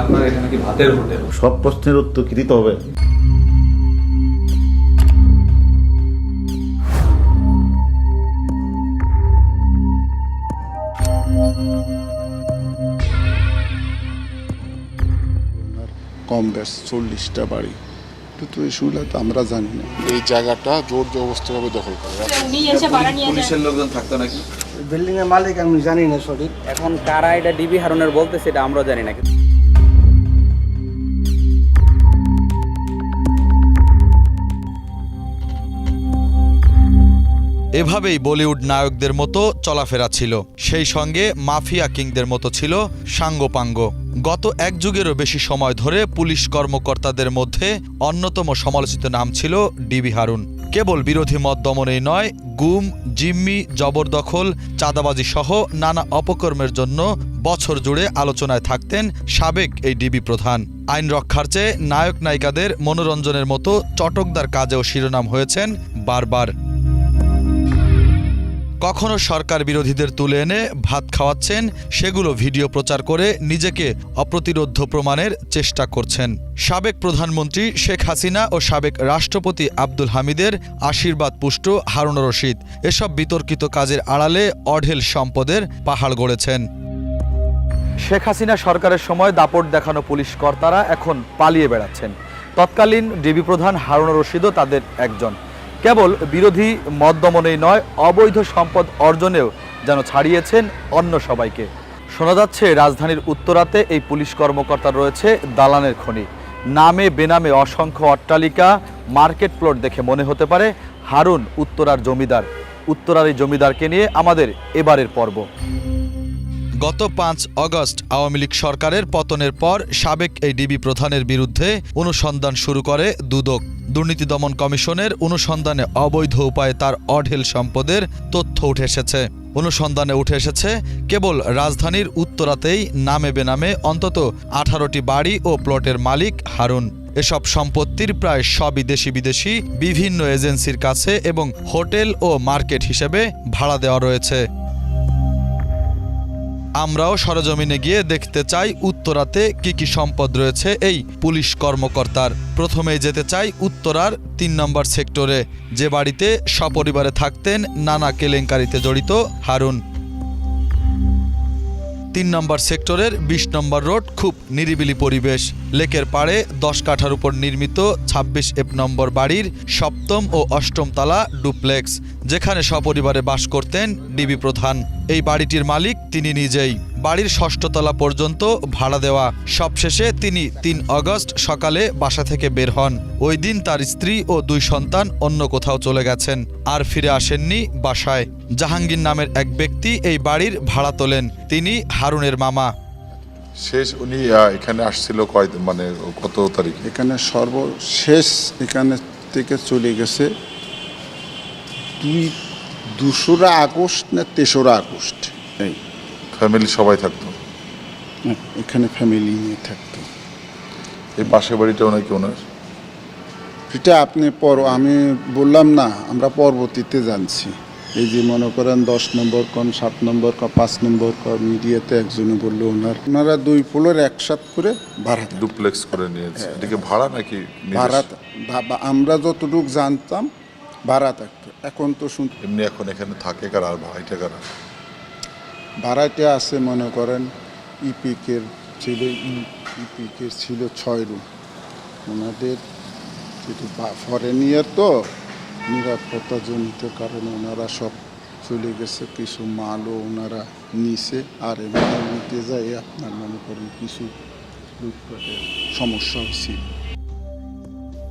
আপনার এখানে কি ভাতের হোটেল? সব প্রশ্নের উত্তর কি দিতে হবে? কম বেশ চল্লিশটা বাড়ি। তো তো এসুগুলো তো আমরা জানি না। এই জায়গাটা জোর জবরদস্তভাবে দখল করে। রাখে। উনি এসে ভাড়া নিয়ে যান। পুলিশের লোকজন থাকতো নাকি? বিল্ডিং এর মালিক আমি জানি না সঠিক। এখন কারা এটা ডিবি হারুনের বলতে সেটা আমরা জানি না। এভাবেই বলিউড নায়কদের মতো চলাফেরা ছিল। সেই সঙ্গে মাফিয়া কিংদের মতো ছিল সাঙ্গপাঙ্গ। গত এক যুগেরও বেশি সময় ধরে পুলিশ কর্মকর্তাদের মধ্যে অন্যতম সমালোচিত নাম ছিল ডিবি হারুন। কেবল বিরোধী মত দমনেই নয়, গুম, জিম্মি, জবরদখল চাঁদাবাজি সহ নানা অপকর্মের জন্য বছর জুড়ে আলোচনায় থাকতেন সাবেক এই ডিবি প্রধান। আইন রক্ষার চেয়ে নায়ক নায়িকাদের মনোরঞ্জনের মতো চটকদার কাজেও শিরোনাম হয়েছেন বারবার। কখনো সরকার বিরোধীদের তুলে এনে ভাত খাওয়াচ্ছেন, সেগুলো ভিডিও প্রচার করে নিজেকে অপ্রতিরোধ্য প্রমাণের চেষ্টা করছেন। সাবেক প্রধানমন্ত্রী শেখ হাসিনা ও সাবেক রাষ্ট্রপতি আব্দুল হামিদের আশীর্বাদ পুষ্ট হারুন রশিদ। এসব বিতর্কিত কাজের আড়ালে অঢেল সম্পদের পাহাড় গড়েছেন। শেখ হাসিনা সরকারের সময় দাপট দেখানো পুলিশ কর্তারা এখন পালিয়ে বেড়াচ্ছেন। তৎকালীন ডিবি প্রধান হারুন রশিদও তাদের একজন। কেবল বিরোধী মত দমনেই নয়, অবৈধ সম্পদ অর্জনেও যেন ছাড়িয়েছেন অন্য সবাইকে। শোনা যাচ্ছে, রাজধানীর উত্তরাতে এই পুলিশ কর্মকর্তার রয়েছে দালানের খনি। নামে বেনামে অসংখ্য অট্টালিকা, মার্কেট প্লট দেখে মনে হতে পারে হারুন উত্তরার জমিদার। উত্তরার এই জমিদারকে নিয়ে আমাদের এবারের পর্ব। গত পাঁচ অগস্ট আওয়ামী লীগ সরকারের পতনের পর সাবেক এই ডিবি প্রধানের বিরুদ্ধে অনুসন্ধান শুরু করে দুদক। দুর্নীতি দমন কমিশনের অনুসন্ধানে অবৈধ উপায়ে তার অঢেল সম্পদের তথ্য উঠে এসেছে। অনুসন্ধানে উঠে এসেছে, কেবল রাজধানীর উত্তরাতেই নামে বেনামে অন্তত আঠারোটি বাড়ি ও প্লটের মালিক হারুন। এসব সম্পত্তির প্রায় সবই দেশি বিদেশি বিভিন্ন এজেন্সির কাছে এবং হোটেল ও মার্কেট হিসেবে ভাড়া দেওয়া রয়েছে। আমরাও সরজমিনে গিয়ে দেখতে চাই উত্তরাতে কি কি সম্পদ রয়েছে এই পুলিশ কর্মকর্তার। প্রথমেই যেতে চাই উত্তরার তিন নম্বর সেক্টরে। যে বাড়িতে সপরিবারে থাকতেন নানা কেলেঙ্কারিতে জড়িত হারুন। তিন নম্বর সেক্টরের বিশ নম্বর রোড খুব নিরিবিলি পরিবেশ। লেকের পাড়ে দশ কাঠার উপর নির্মিত ২৬ এফ নম্বর বাড়ির সপ্তম ও অষ্টম তালা ডুপ্লেক্স, যেখানে সপরিবারে বাস করতেন ডিবি প্রধান। এই বাড়িটির মালিক তিনি নিজেই। বাড়ির ষষ্ঠ তলা পর্যন্ত ভাড়া দেওয়া। সবশেষে তিনি তিন অগস্ট সকালে বাসা থেকে বের হন। ওই দিন তার স্ত্রী ও দুই সন্তান অন্য কোথাও চলে গেছেন আর ফিরে আসেননি বাসায়। জাহাঙ্গীর নামের এক ব্যক্তি এই বাড়ির ভাড়া তোলেন। তিনি হারুনের মামা। শেষ উনি এখানে আসছিল কয় মানে কত তারিখ? এখানে সর্বশেষ এখানে থেকে চলে গেছে দুই দুশোরা আগস্ট না তেসরা আগস্ট? এই। ফ্যামিলি সবাই থাকতো। এখানে ফ্যামিলি নিয়ে থাকতো। এই পাশের বাড়িটাও নাকি ওনার। এটা আপনি পর আমি বললাম না আমরা পরবর্তীতে জানছি। এই যে মনে করেন দশ নম্বর কন সাত নম্বর কন পাঁচ নম্বর কন মিডিয়াতে একজনে বলল ওনার। ওনারা দুই ফ্লোর একসাথ করে ভাড়া। ডুপ্লেক্স করে নিয়েছে। এটাকে ভাড়া নাকি ভাড়া আমরা যতটুকু জানতাম ভাড়া থাকতো। এখন তো শুন এমনি এখন এখানে থাকে কারা? আর ভাড়াইটা কারা ভাড়াতে আছে, মনে করেন, ইপিকের ছিল ইপিকের ছিল ছয় রুম। ওনাদের যেহেতু ফরেন ইয়ার তো, নিরাপত্তা জনিত কারণে ওনারা সব চলে গেছে, কিছু মালও ওনারা নিছে, আর এমনি নিতে যায় আপনার মনে করেন কিছু লুটপাটের সমস্যা হয়েছিল।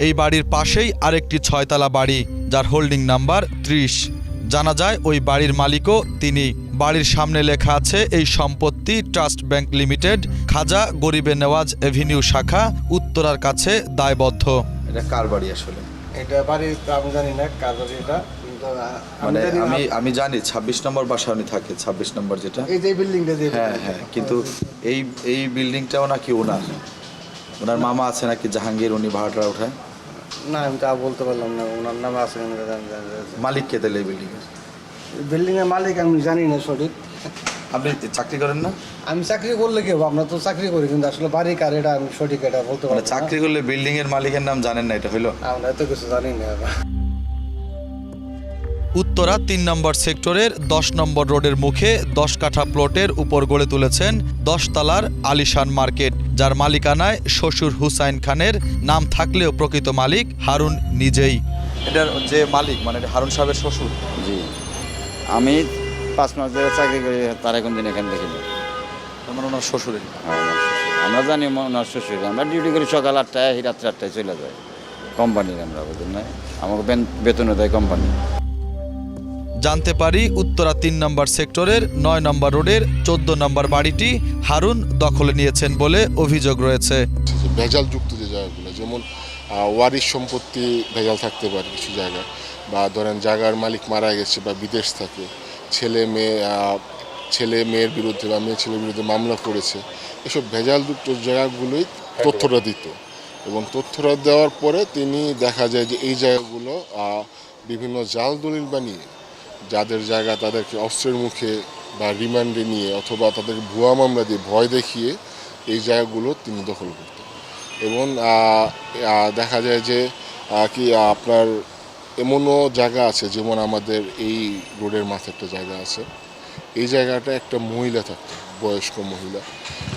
এই বাড়ির পাশেই আরেকটি ছয়তলা বাড়ি, যার হোল্ডিং নাম্বার ত্রিশ। জানা যায়, ওই বাড়ির মালিকও তিনি। বাড়ির সামনে লেখা আছে এই সম্পত্তি ট্রাস্ট ব্যাংক লিমিটেড খাজা গরিবে নেওয়াজ এভিনিউ শাখা উত্তরার কাছে দায়বদ্ধ। এটা কার বাড়ি আসলে? এটা বাড়ি আমি জানি না এটা? কিন্তু আ- আমি মানে আমি আমি জানি ছাব্বিশ নম্বর বাসা উনি থাকে ছাব্বিশ নম্বর যেটা। এই যে বিল্ডিংটা যে হ্যাঁ হ্যাঁ কিন্তু এই এই বিল্ডিংটাও নাকি ওনার। ওনার মামা আছে নাকি জাহাঙ্গীর উনি ভাড়াটা ওঠায়? না আমি তা বলতে পারলাম না ওনার নাম আছে মালিক কে তাহলে এই বিল্ডিং এর বিল্ডিং এর মালিক আমি জানি না সঠিক। আপনি চাকরি করেন না? আমি চাকরি করলে কি হবে? আমরা তো চাকরি করি কিন্তু আসলে বাড়ি কার? এটা আমি সঠিক এটা বলতে মানে পারব চাকরি করলে বিল্ডিং এর মালিকের নাম জানেন না এটা হইল। আমরা এত কিছু জানি না উত্তরা তিন নম্বর সেক্টরের দশ নম্বর রোডের মুখে দশ কাঠা প্লটের উপর গড়ে তুলেছেন দশ তালার আলিশান মার্কেট যার মালিকানায় শ্বশুর হুসাইন খানের নাম থাকলেও প্রকৃত মালিক হারুন নিজেই। এটার যে মালিক মানে হারুন সাহেবের শ্বশুর? জি। আমি পাঁচ মাস ধরে চাকরি করি তার এখন দিন এখানে তার মানে ওনার শ্বশুরের আমার শ্বশুর। আমরা জানি ওনার শ্বশুর। আমরা ডিউটি করি সকাল আটটায় রাত্রে আটটায় চলে যায়। কোম্পানির আমরা বুঝলেন না? আমাকে বেন- বেতনও দেয় কোম্পানি জানতে পারি উত্তরা তিন নম্বর সেক্টরের নয় নম্বর রোডের চোদ্দ নম্বর বাড়িটি হারুন দখলে নিয়েছেন বলে অভিযোগ রয়েছে। ভেজাল যুক্ত যে জায়গাগুলো যেমন ওয়ারিশ সম্পত্তি ভেজাল থাকতে পারে কিছু জায়গায়। বা ধরেন জায়গার মালিক মারা গেছে বা বিদেশ থাকে, ছেলে মেয়ে ছেলে মেয়ের বিরুদ্ধে বা মেয়ে ছেলের বিরুদ্ধে মামলা করেছে, এসব ভেজাল যুক্ত জায়গাগুলোই তথ্যটা দিত। এবং তথ্যটা দেওয়ার পরে তিনি দেখা যায় যে এই জায়গাগুলো বিভিন্ন জাল দলিল বানিয়ে যাদের জায়গা তাদেরকে অস্ত্রের মুখে বা রিমান্ডে নিয়ে অথবা তাদেরকে ভুয়া মামলা দিয়ে ভয় দেখিয়ে এই জায়গাগুলো তিনি দখল করতেন। এবং দেখা যায় যে কি আপনার এমনও জায়গা আছে, যেমন আমাদের এই রোডের মাথায় একটা জায়গা আছে। এই জায়গাটা একটা মহিলা থাকতো বয়স্ক মহিলা।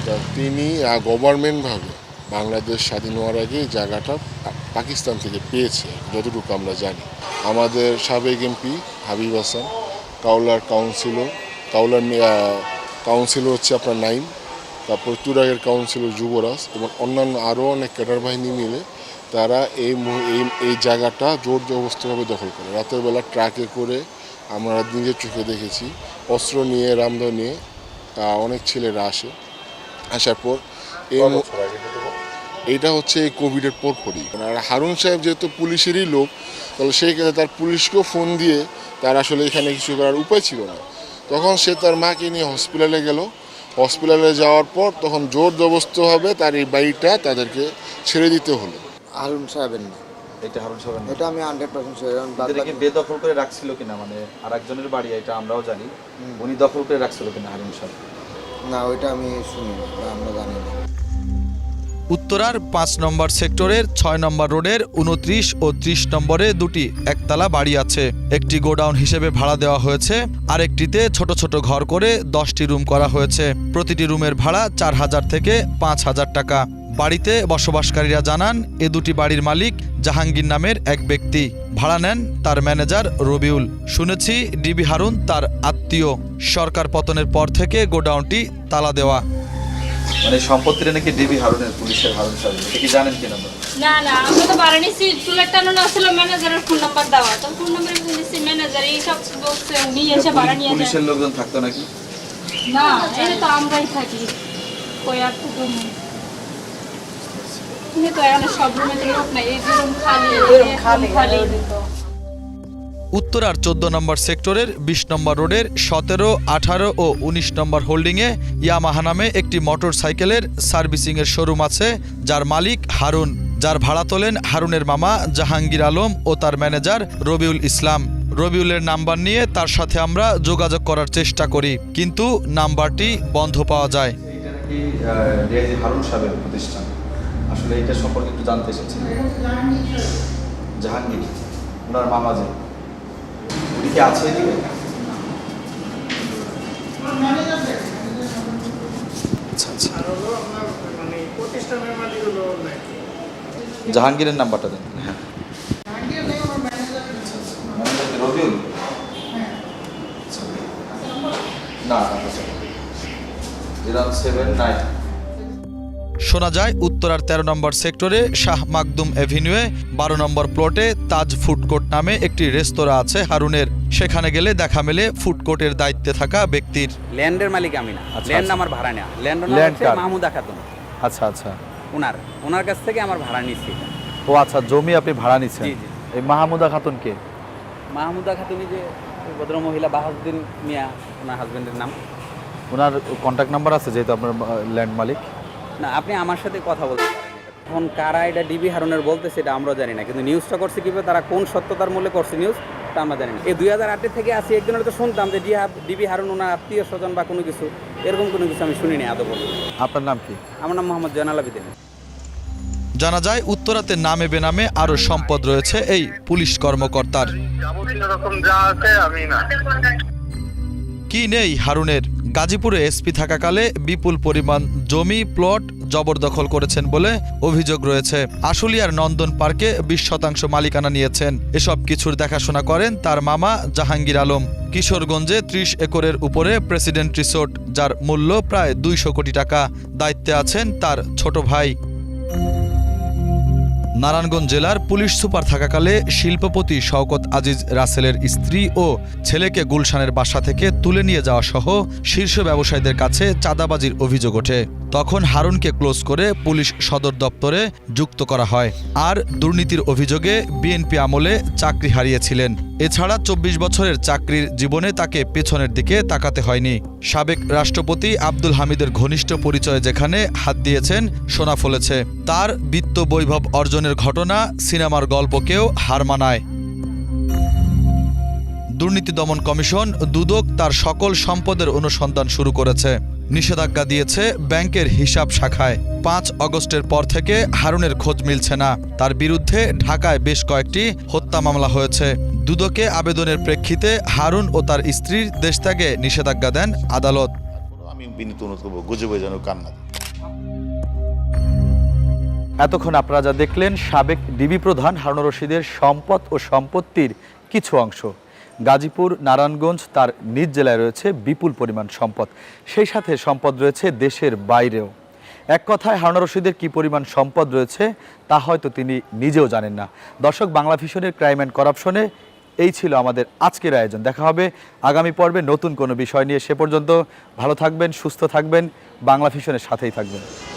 তা তিনি গভর্নমেন্টভাবে বাংলাদেশ স্বাধীন হওয়ার আগে জায়গাটা পাকিস্তান থেকে পেয়েছে, যতটুকু আমরা জানি। আমাদের সাবেক এমপি হাবিব হাসান, কাউলার কাউন্সিলর কাউলার কাউন্সিলর হচ্ছে আপনার নাইম, তারপর তুরাগের কাউন্সিলর যুবরাজ এবং অন্যান্য আরও অনেক ক্যাডার বাহিনী মিলে তারা এই এই এই জায়গাটা জোর জবরদস্তভাবে দখল করে। রাতের বেলা ট্রাকে করে আমরা নিজের চোখে দেখেছি অস্ত্র নিয়ে রামদা নিয়ে অনেক ছেলেরা আসে। আসার পর এই এইটা হচ্ছে এই কোভিডের পর পরপরই। আর হারুন সাহেব যেহেতু পুলিশেরই লোক তাহলে সেই ক্ষেত্রে তার পুলিশকেও ফোন দিয়ে তার আসলে এখানে কিছু করার উপায় ছিল না। তখন সে তার মাকে নিয়ে হসপিটালে গেল। হসপিটালে যাওয়ার পর তখন জোর জবরদস্তভাবে তার এই বাড়িটা তাদেরকে ছেড়ে দিতে হলো। হারুন সাহেবের না এটা হারুন সাহেবের নাম। এটা আমি হান্ড্রেড পার্সেন্ট এটা কি বেদখল করে রাখছিল কিনা? মানে আর একজনের বাড়ি এটা আমরাও জানি। উনি দখল করে রাখছিল কিনা হারুন সাহেব? না ওইটা আমি শুনি আমরা জানি না। উত্তরার পাঁচ নম্বর সেক্টরের ছয় নম্বর রোডের উনত্রিশ ও ত্রিশ নম্বরে দুটি একতলা বাড়ি আছে। একটি গোডাউন হিসেবে ভাড়া দেওয়া হয়েছে আর একটিতে ছোট ছোট ঘর করে দশটি রুম করা হয়েছে। প্রতিটি রুমের ভাড়া চার হাজার থেকে পাঁচ হাজার টাকা। বাড়িতে বসবাসকারীরা জানান এ দুটি বাড়ির মালিক জাহাঙ্গীর নামের এক ব্যক্তি। ভাড়া নেন তার ম্যানেজার রবিউল। শুনেছি ডিবি হারুন তার আত্মীয়। সরকার পতনের পর থেকে গোডাউনটি তালা দেওয়া। মানে সম্পত্তিটা নাকি ডিবি হারুনের পুলিশের হারুন সাহেব এটা কি জানেন কিনা? আপনারা? না না আমরা তো ম্যানেজারের ফোন নাম্বার দেওয়া। তো ফোন নাম্বারে ফোন দিচ্ছি ম্যানেজার এই সব বলছে উনি এসে ভাড়া নিয়ে যায় পুলিশের লোকজন থাকতো নাকি? না এটা তো আমরাই থাকি। কই আর তো রুম তুমি তো এখানে সব রুমে তো লোক নাই এই রুম খালি খালি খালি উত্তরার চোদ্দ নম্বর সেক্টরের বিশ নম্বর রোডের সতেরো আঠারো ও উনিশ নম্বর হোল্ডিংয়ে ইয়ামাহা নামে একটি মোটর সাইকেলের সার্ভিসিংয়ের শোরুম আছে যার মালিক হারুন। যার ভাড়া তোলেন হারুনের মামা জাহাঙ্গীর আলম ও তার ম্যানেজার রবিউল ইসলাম। রবিউলের নাম্বার নিয়ে তার সাথে আমরা যোগাযোগ করার চেষ্টা করি কিন্তু নাম্বারটি বন্ধ পাওয়া যায়। প্রতিষ্ঠান? আসলে এটা সম্পর্কে একটু জানতে এসেছি। জাহাঙ্গীর, ওনার মামা যে। উনি আছে এদিকে? আচ্ছা আচ্ছা। জাহাঙ্গীরের নাম্বারটা দেন। হ্যাঁ। আচ্ছা। না সেভেন নাইন। শোনা যায় উত্তরার ১৩ নম্বর সেক্টরে শাহ মাকদুম এভিনিউয়ে বারো নম্বর প্লটে তাজ ফুড কোর্ট নামে একটি রেস্তোরাঁ আছে হারুনের। সেখানে গেলে দেখা মেলে ফুড কোর্টের দায়িত্বে থাকা ব্যক্তির। ল্যান্ডের মালিক আমি না। ল্যান্ড আমার ভাড়া নেওয়া ল্যান্ড কার? মাহমুদা খাতুন আচ্ছা আচ্ছা। ওনার ওনার কাছ থেকে আমার ভাড়া নিচ্ছি। ও আচ্ছা জমি আপনি ভাড়া নিচ্ছেন। এই মাহমুদা খাতুন কে? মাহমুদা খাতুনি যে ভদ্র মহিলা বাহাউদ্দিন মিয়া ওনার হাজবেন্ডের নাম। ওনার কন্ট্যাক্ট নাম্বার আছে যেহেতু আপনার ল্যান্ড মালিক? না আপনি আমার সাথে কথা বলতে পারেন এখন কারা এটা ডিবি হারুনের বলতেছে এটা আমরা জানি না কিন্তু নিউজটা করছে কীভাবে তারা কোন সত্যতার মূল্যে করছে নিউজ তা আমরা জানি না। এই দুই হাজার আটের থেকে আসি একদিন তো শুনতাম যে ডিহা ডিবি হারুন ওনার আত্মীয় স্বজন বা কোনো কিছু এরকম কোনো কিছু আমি শুনিনি আদৌ। আপনার নাম কি? আমার নাম মোহাম্মদ জয়নাল আবিদিন। জানা যায় উত্তরাতে নামে বেনামে আরও সম্পদ রয়েছে এই পুলিশ কর্মকর্তার। কি নেই হারুনের? গাজীপুরে এসপি থাকাকালে বিপুল পরিমাণ জমি, প্লট জবরদখল করেছেন বলে অভিযোগ রয়েছে। আশুলিয়ার নন্দন পার্কে বিশ শতাংশ মালিকানা নিয়েছেন। এসব কিছুর দেখাশোনা করেন তার মামা জাহাঙ্গীর আলম। কিশোরগঞ্জে ত্রিশ একরের উপরে প্রেসিডেন্ট রিসোর্ট, যার মূল্য প্রায় দুইশো কোটি টাকা। দায়িত্বে আছেন তার ছোট ভাই। নারায়ণগঞ্জ জেলার পুলিশ সুপার থাকাকালে শিল্পপতি শওকত আজিজ রাসেলের স্ত্রী ও ছেলেকে গুলশানের বাসা থেকে তুলে নিয়ে যাওয়া সহ শীর্ষ ব্যবসায়ীদের কাছে চাঁদাবাজির অভিযোগ ওঠে। তখন হারুনকে ক্লোজ করে পুলিশ সদর দপ্তরে যুক্ত করা হয়। আর দুর্নীতির অভিযোগে বিএনপি আমলে চাকরি হারিয়েছিলেন। এছাড়া চব্বিশ বছরের চাকরির জীবনে তাকে পেছনের দিকে তাকাতে হয়নি। সাবেক রাষ্ট্রপতি আব্দুল হামিদের ঘনিষ্ঠ পরিচয় যেখানে হাত দিয়েছেন, সোনা ফলেছে। তার বিত্ত বৈভব অর্জনের ঘটনা সিনেমার গল্পকেও হার মানায়। দুর্নীতি দমন কমিশন দুদক তার সকল সম্পদের অনুসন্ধান শুরু করেছে। নিষেধাজ্ঞা দিয়েছে ব্যাংকের হিসাব শাখায়। পাঁচ অগস্টের পর থেকে হারুনের খোঁজ মিলছে না। তার বিরুদ্ধে ঢাকায় বেশ কয়েকটি হত্যা মামলা হয়েছে। দুদকে আবেদনের প্রেক্ষিতে হারুন ও তার স্ত্রীর দেশ দেশত্যাগে নিষেধাজ্ঞা দেন আদালত। আমি বিনীত অনুরোধ করব গুজবে যেন কান্না এতক্ষণ আপনারা যা দেখলেন সাবেক ডিবি প্রধান হারুন রশিদের সম্পদ ও সম্পত্তির কিছু অংশ। গাজীপুর নারায়ণগঞ্জ তার নিজ জেলায় রয়েছে বিপুল পরিমাণ সম্পদ। সেই সাথে সম্পদ রয়েছে দেশের বাইরেও। এক কথায় হারুন রশিদের কী পরিমাণ সম্পদ রয়েছে তা হয়তো তিনি নিজেও জানেন না। দর্শক বাংলা ভিশনের ক্রাইম অ্যান্ড করাপশনে এই ছিল আমাদের আজকের আয়োজন। দেখা হবে আগামী পর্বে নতুন কোনো বিষয় নিয়ে। সে পর্যন্ত ভালো থাকবেন, সুস্থ থাকবেন, বাংলা ভিশনের সাথেই থাকবেন।